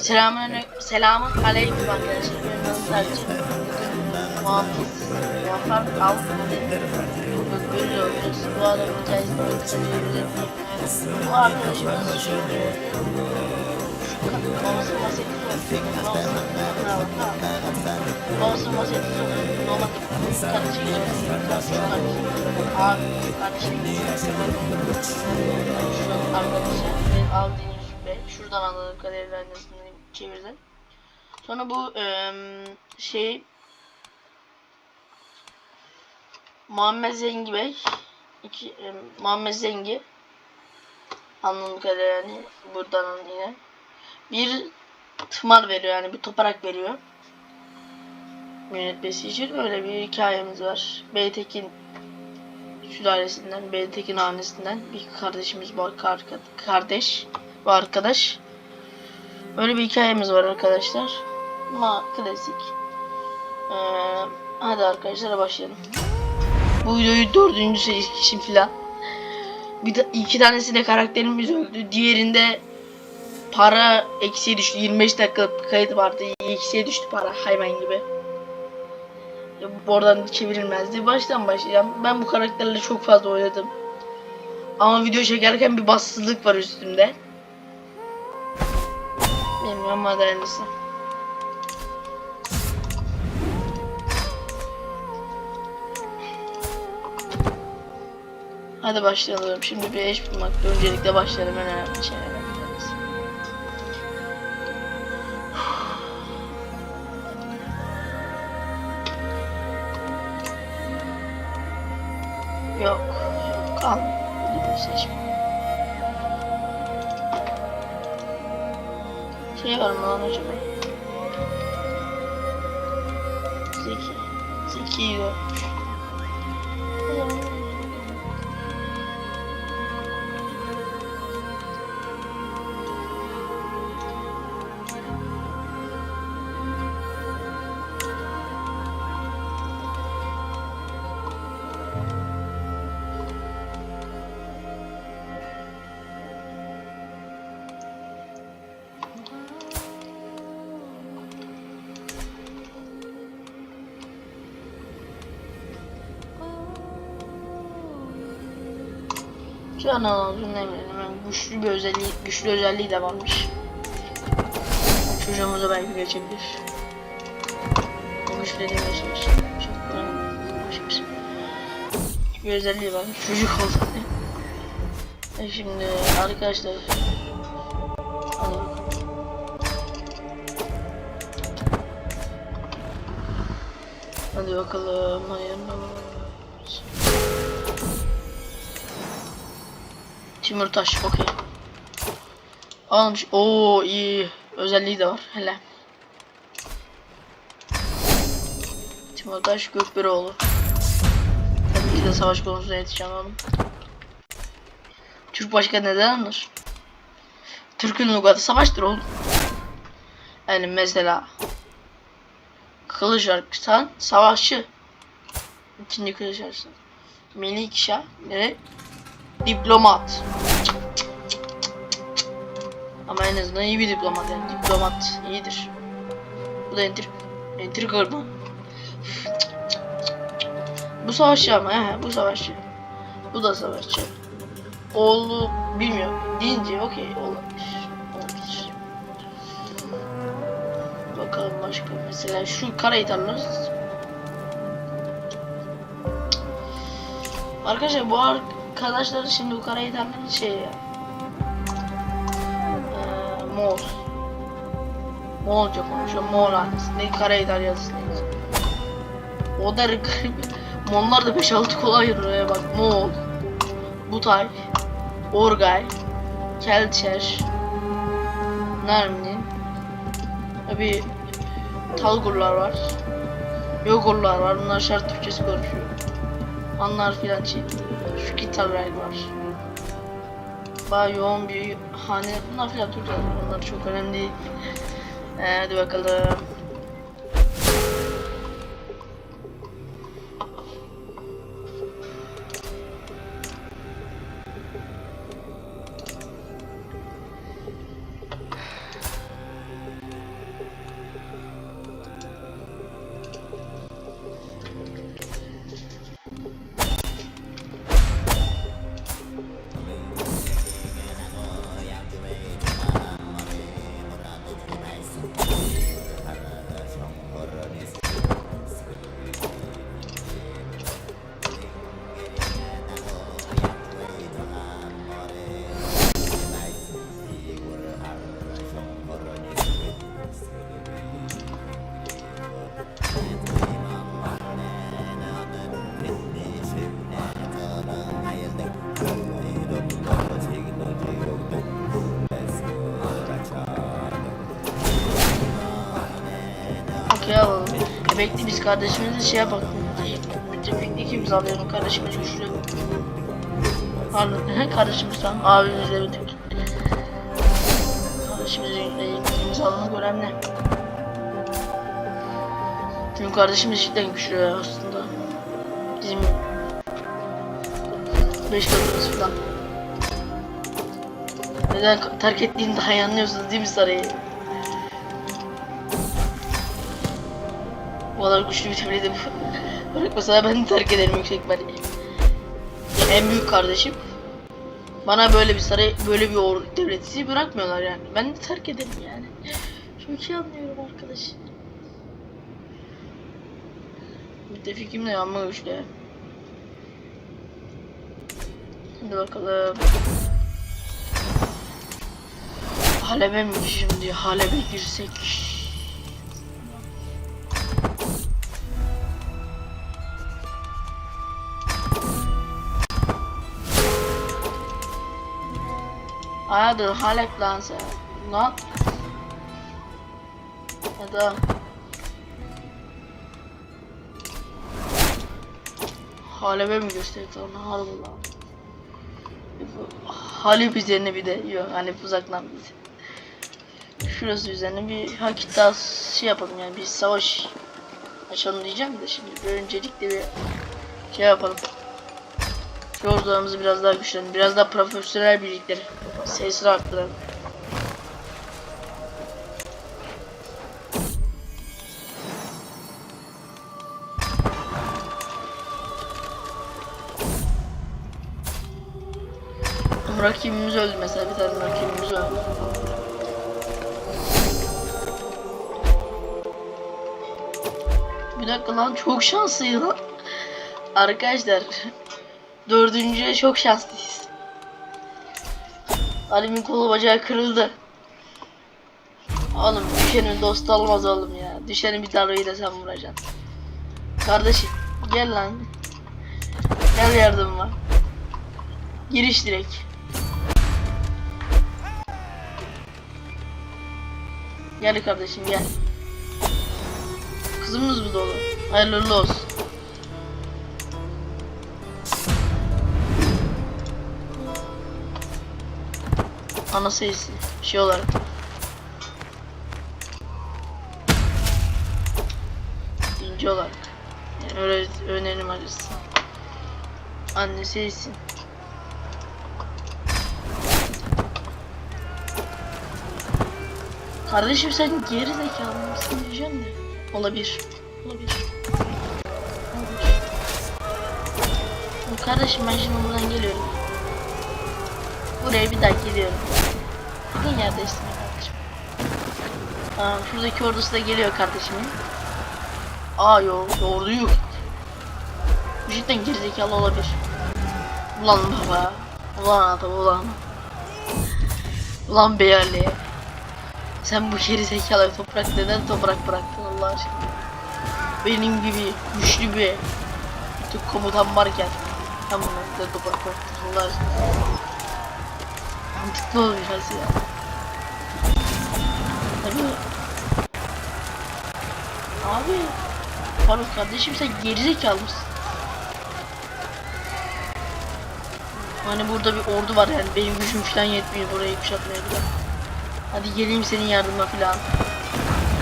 Selamun selamun aleyküm arkadaşlar. Adım Selçuk. Muhafız. Muhafız av. Burada görüyoruz. Bu hikayesini öldürebiliriz. Bu arkadaşımız şu babası vasiyeti sokuyor. Babası vasiyeti sokuyor. Normal kardeşi geçiyor. Abi kardeşim. Arkadaşlar. Deniyor ve şuradan anladığım kadarıyla annesini çevirdi. Sonra bu eee, şey Muhammed Zengi Bey iki, eee, Muhammed Zengi anladığım kadarıyla yani buradan yine bir tımar veriyor yani bir toprak veriyor yönetmesi için öyle bir hikayemiz var. Beytekin sülalesinden, Beytekin hanesinden bir kardeşimiz var, kar- kardeş ve arkadaş. Böyle bir hikayemiz var arkadaşlar. Ama klasik. Ee, hadi arkadaşlar başlayalım. Bu videoyu dördüncü serisi için filan. Bir de iki tanesi karakterimiz öldü. Diğerinde para eksiye düştü. 25 dakikalık kayıt vardı. Eksiye düştü para hayvan gibi. Oradan çevrilmezdi. Baştan başlayacağım. Ben bu karakterle çok fazla oynadım. Ama video çekerken bir bassızlık var üstümde. Hadi hayırlısı. Hadi başlayalım. Şimdi bir eş bulmakta öncelikle başlayalım en önemli şeylerden Mı lan acaba? Zeki. Zeki görmüş. Şu an uzun eminim. Yani güçlü bir özelliği, güçlü özelliği de varmış. Çocuğumuza belki geçebilir. Güçlü dediğim geçebilir. Çok. Bir özelliği varmış. Çocuk oldu. E şimdi arkadaşlar. Hadi bakalım. Hadi bakalım. Hayırlı Timur Taş, okey. Almış. Oo iyi. Özelliği de var. Hele. Timur Taş Gökberoğlu. Tabii ki de savaş konusunda yetişen oğlum. Türk başka neden anlar? Türk'ün lugatı savaştır oğlum. Yani mesela Kılıç Arslan savaşçı. İkinci Kılıç Arslan. Melikşah ne? Diplomat. Ama en azından iyi bir diplomat yani. Diplomat iyidir. Bu da entir. Entir kırma. Bu savaşçı ama he, bu savaşçı. Bu da savaşçı. Oğlu bilmiyorum. Deyince okey olabilir. Olabilir. Bakalım başka mesela şu kara itarlar. Arkadaşlar bu arkadaşlar şimdi bu kara itarların şey. Eee Moğol. Moğolca konuşuyor. Moğol hanesi. Kara itar yazısı neyse. O da garip. Moğollar da 5-6 kolay oraya bak. Moğol. Butay. Orgay. Kelçer. Nermin. Tabi Talgurlar var. Yogurlar var. Bunlar şart Türkçesi konuşuyor. Anlar filan şey. Şu gitarlar var. Bayağı yoğun bir hane. Bunlar filan Türkçe. Bunlar çok önemli değil. Ee, hadi bakalım. Biz kardeşimizle şey yapalım. Müttefiklik imzalayalım kardeşimiz güçlü. Pardon kardeşimiz tam abimizle müttefik. Kardeşimizin imzalamak önemli. Çünkü kardeşimiz cidden güçlü aslında. Bizim 5 katımız falan. Neden terk ettiğini daha iyi anlıyorsunuz değil mi sarayı? Bu kadar güçlü bir tepeliydim. Bırakmasa ben terk ederim yüksek ihtimalle. En büyük kardeşim. Bana böyle bir saray, böyle bir or devleti bırakmıyorlar yani. Ben de terk ederim yani. Çok iyi anlıyorum arkadaş. Müttefikim de yanma güçlü. Hadi bakalım. Halep'e mi şimdi? Halep'e girsek. Hayırdır Halep lan sen? Lan. Hadi. Halep'e mi gösterdik onu harbi lan. Halep üzerine bir de yok Halep uzaktan bir Şurası üzerine bir vakit daha şey yapalım yani bir savaş açalım diyeceğim de şimdi öncelikle bir şey yapalım. Şu ordularımızı biraz daha güçlendirelim. Biraz daha profesyonel birlikleri sayısını arttıralım. Rakibimiz öldü mesela bir tane rakibimiz öldü. Bir dakika lan çok şanslıyız lan. Arkadaşlar dördüncüye çok şanslıyız. Ali'nin kolu bacağı kırıldı. Oğlum düşenin dost olmaz oğlum ya. Düşenin bir de sen vuracaksın. Kardeşim gel lan. Gel yardıma. Giriş direkt. Gel kardeşim gel. Kızımız mı dolu? Hayırlı olsun. Ana sayısı şey olarak. İnce olarak. Yani öyle önerim acısı. Anne sayısı. Kardeşim sen geri zekalı mısın diyeceğim de. Olabilir. Olabilir. Olabilir. Kardeşim ben şimdi buradan geliyorum. Buraya bir daha geliyorum. Bugün yer değiştirme kardeşim. Tamam şuradaki ordusu da geliyor kardeşimin. Aa yo ordu yok. Cidden gerizekalı olabilir. Ulan baba. Ulan adam ulan. Ulan beyerli. Sen bu geri zekalı toprak neden toprak bıraktın Allah aşkına? Benim gibi güçlü bir Türk komutan varken sen bunu neden toprak bıraktın Allah aşkına? Mantıklı olmuş aslında Tabii. Abi. Faruk kardeşim sen gerizekalı mısın? Hani burada bir ordu var yani benim gücüm falan yetmiyor burayı kuşatmaya falan. Hadi geleyim senin yardıma falan.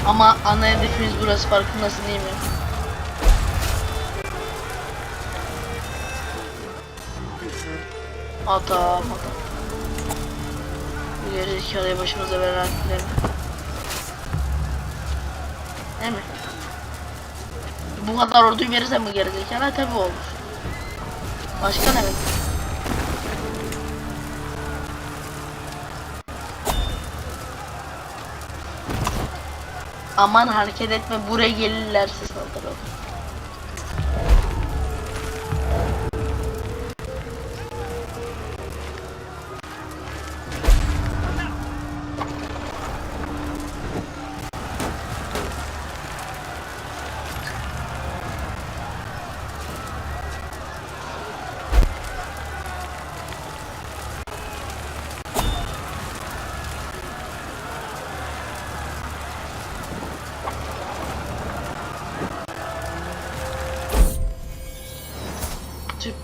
Ama ana hedefimiz burası farkındasın değil mi? Adam adam. Bu geri zekalıya başımıza verdiler. Değil mi? Bu kadar orduyu verirsen bu geri zekalı tabi olur. Başka ne? Aman hareket etme buraya gelirlerse saldıralım.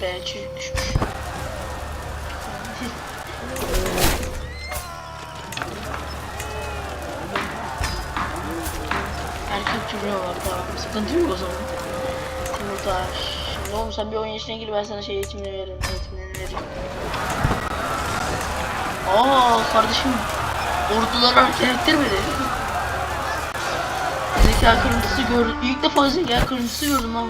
Be düşmüş. Erkek var tamam. Sıkıntı yok o zaman. Şimdi oğlum sen bir 10 yaşına gir ben sana şey eğitimini veririm. Eğitimlerini veririm. Aa kardeşim. Ordular hareket ettirmedi. Zeka kırıntısı gördüm. İlk defa zeka kırıntısı gördüm lan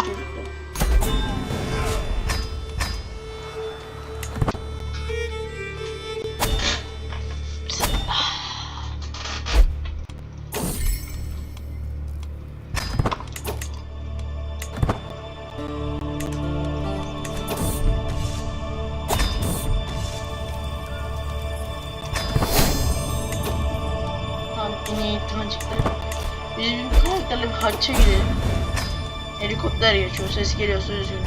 Biz bir karakterle bir hacca gidelim. Helikopter geçiyor. Ses geliyorsa üzgünüm.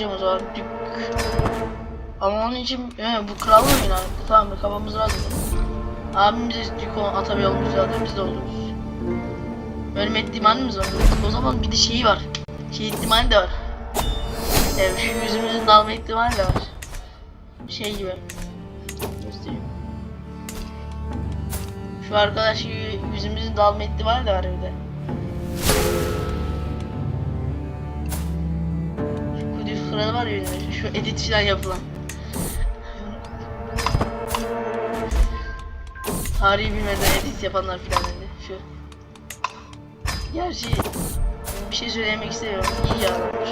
Toparlayacağım o zaman. Dük. Ama onun için he, bu kral mı yine? Tamam kafamız rahat. Abimiz dük o- atamayalım zaten biz de oluruz. Ölme ihtimalimiz var. O zaman bir de şeyi var. Şey ihtimali de var. Yani şu yüzümüzün dalma ihtimali de var. Şey gibi. Göstereyim. Şu arkadaş yüzümüzün dalma ihtimali de var evde. Kralı var ya şu edit yapılan. Tarihi bilmeden edit yapanlar falan dedi. Şu. Gerçi bir şey söylemek istemiyorum. İyi adammış.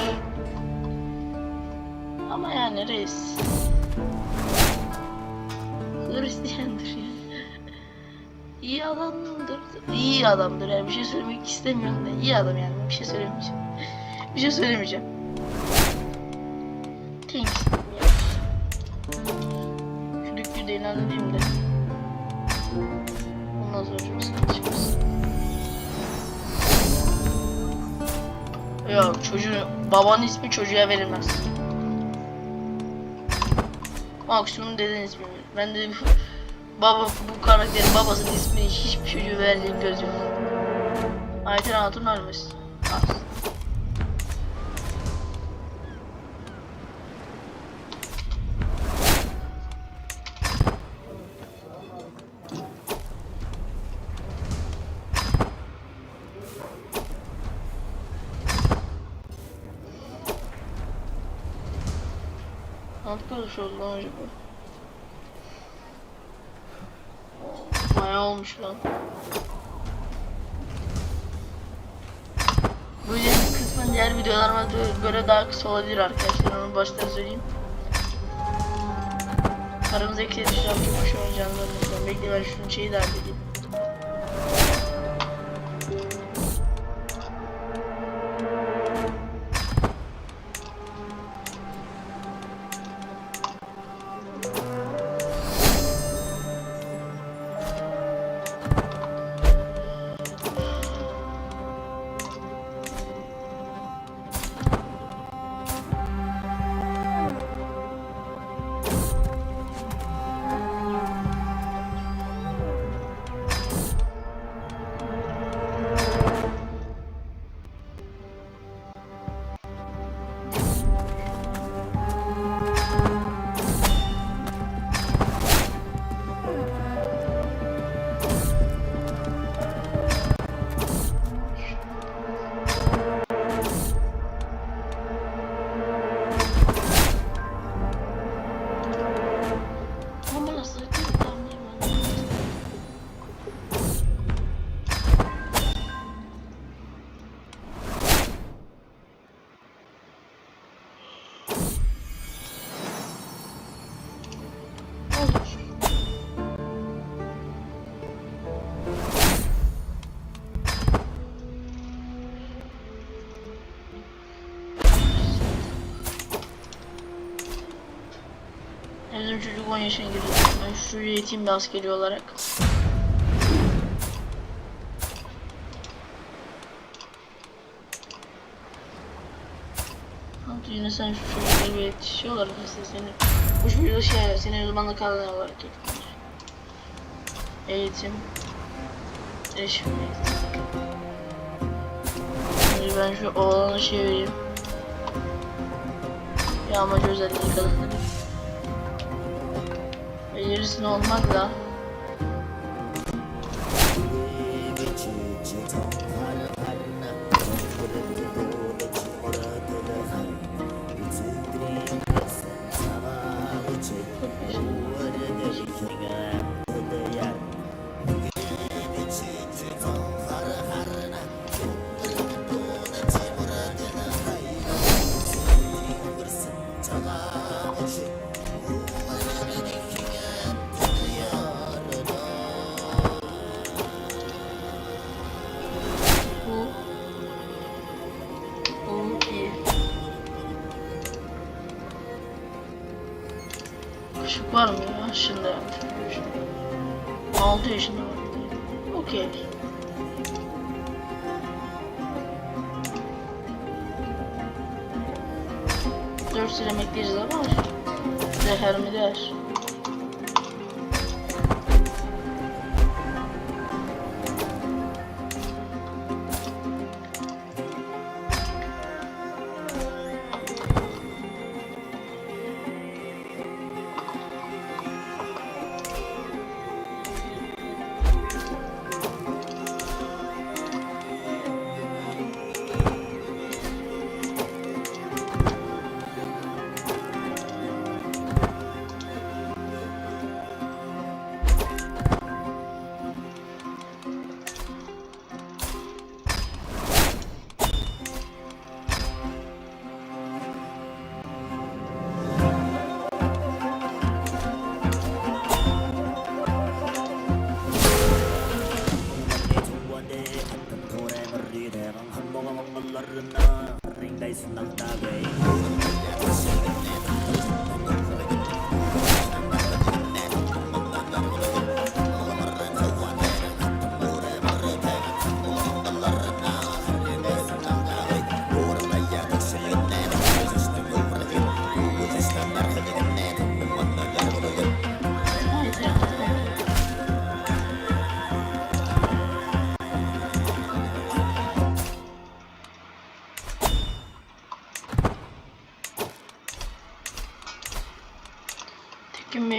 Ama yani reis. Hristiyandır ya. İyi adamdır. İyi adamdır yani bir şey söylemek istemiyorum da iyi adam yani bir şey söylemeyeceğim. Bir şey söylemeyeceğim. Thanks. Şu dükkü de ilerleyeyim de. Ondan sonra çok çıkmasın. Yok çocuğun babanın ismi çocuğa verilmez. Maksimum deden ismi. Ben de baba bu karakterin babasının ismini hiçbir çocuğu verdiğim göz yok. Ayten Hatun ölmez. Az. Arkadaş oldu lan acaba. Maya olmuş lan. Bu video kısmen diğer videolarıma göre daha kısa olabilir arkadaşlar onu baştan söyleyeyim. Aramızdaki düşen çok hoş oynayacağını zannediyorum. Bekle ben şunun şeyi de halledeyim. 10 yaşına girdim. Ben şu eğitim de askeri olarak. Hadi yine sen şu çocukları bir yetişiyor olarak mesela seni bu çocuğu şey seni uzmanlık alanı olarak eğitim. Eğitim. Eşim eğitim. Şimdi ben şu oğlanı çevireyim. Yağmacı özelliği kazanırım. Belirirsin olmakla var mı ya? Şimdi yapmış. 6 yaşında var. Okey. Dört sıra emekleriz ama Zehir mi der?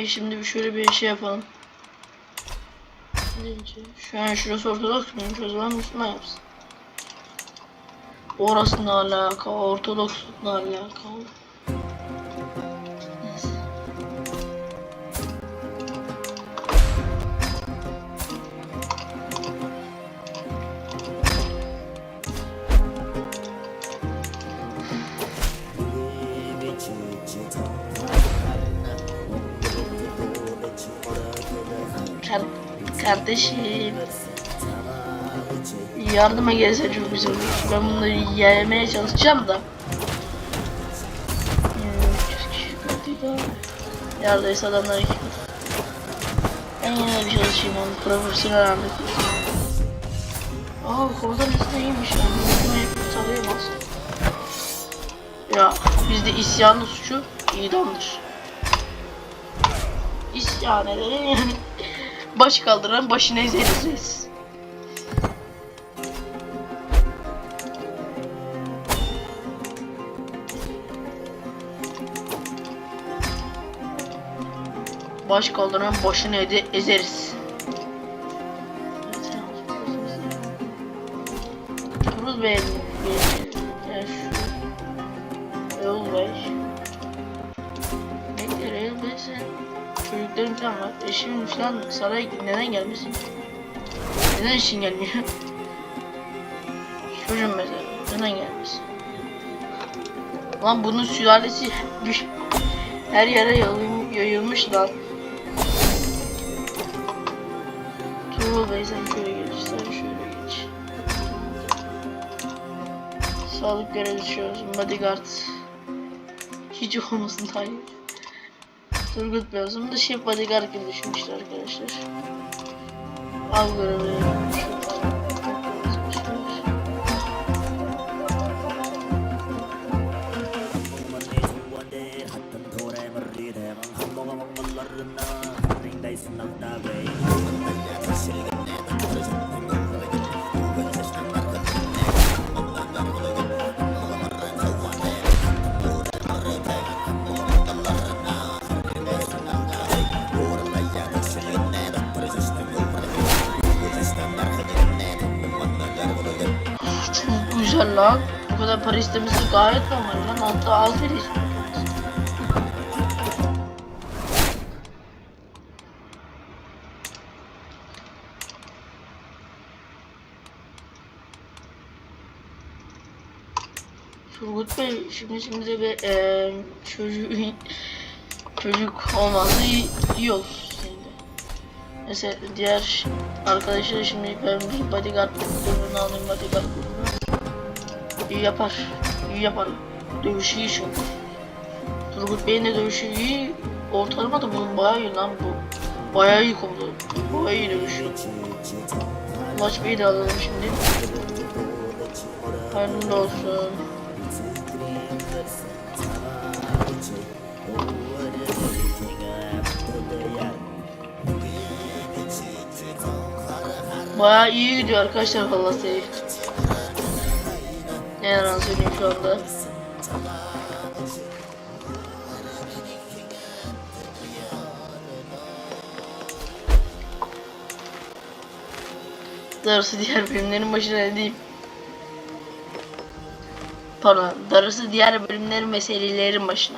Şimdi bir şöyle bir şey yapalım. Şu an şurası Ortodoks muymuş o zaman Müslüman yapsın. Orası ne alaka, Ortodoks ne alaka? Kardeşim. Yardıma gelse çok güzel olur. Ben bunları yemeye çalışacağım da. Yardaysa adamlar iki Ben yine bir çalışayım onu profesyonel halde. Aa komutan üstüne iyiymiş ya. Bunu sayamaz. Ya bizde isyanın suçu idamdır. İsyan eden yani baş kaldıran başına ezeriz reis. Baş kaldıran başını ede ezeriz. Bey, Bey, Yol Bey. Çocuklarım falan var. Eşim falan saraya neden gelmesin? Neden işin gelmiyor? Çocuğum mesela neden gelmesin? Lan bunun sülalesi her yere yayılmış, lan. Tuğrul Bey sen şöyle geç, sen şöyle geç. Sağlık görevi düşüyoruz. Bodyguard. Hiç olmasın Tayyip. Turgut. Bu da Şef Bodyguard gibi düşünmüşler arkadaşlar. Av görevi. Lan. Bu kadar para istemesi gayet normal lan. Hatta az bile istiyor. Turgut Bey şimdi şimdi bir eee çocuk çocuk olmazsa iyi, olur. Mesela diğer arkadaşlar şimdi ben bir bodyguard grubunu alayım bodyguard. İyi yapar. iyi yapar. Dövüşü iyi çünkü. Turgut Bey'in de dövüşü iyi. Ortalama da bunun bayağı iyi lan bu. Bayağı iyi komutu. Bayağı iyi dövüşüyor. Maç Bey'i de alalım şimdi. Hayırlı olsun. Bayağı iyi gidiyor arkadaşlar valla seri. Ne yalan söyleyeyim şu. Darısı diğer bölümlerin başına ne diyeyim. Pardon, darısı diğer bölümlerin ve serilerin başına.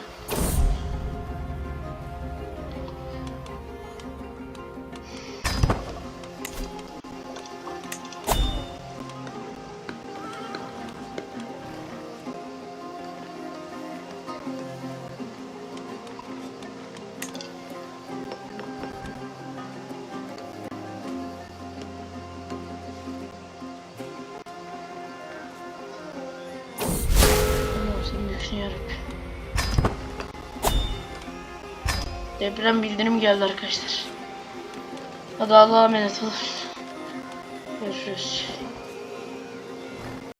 Deprem bildirim geldi arkadaşlar. Hadi Allah'a emanet olun. Görüşürüz.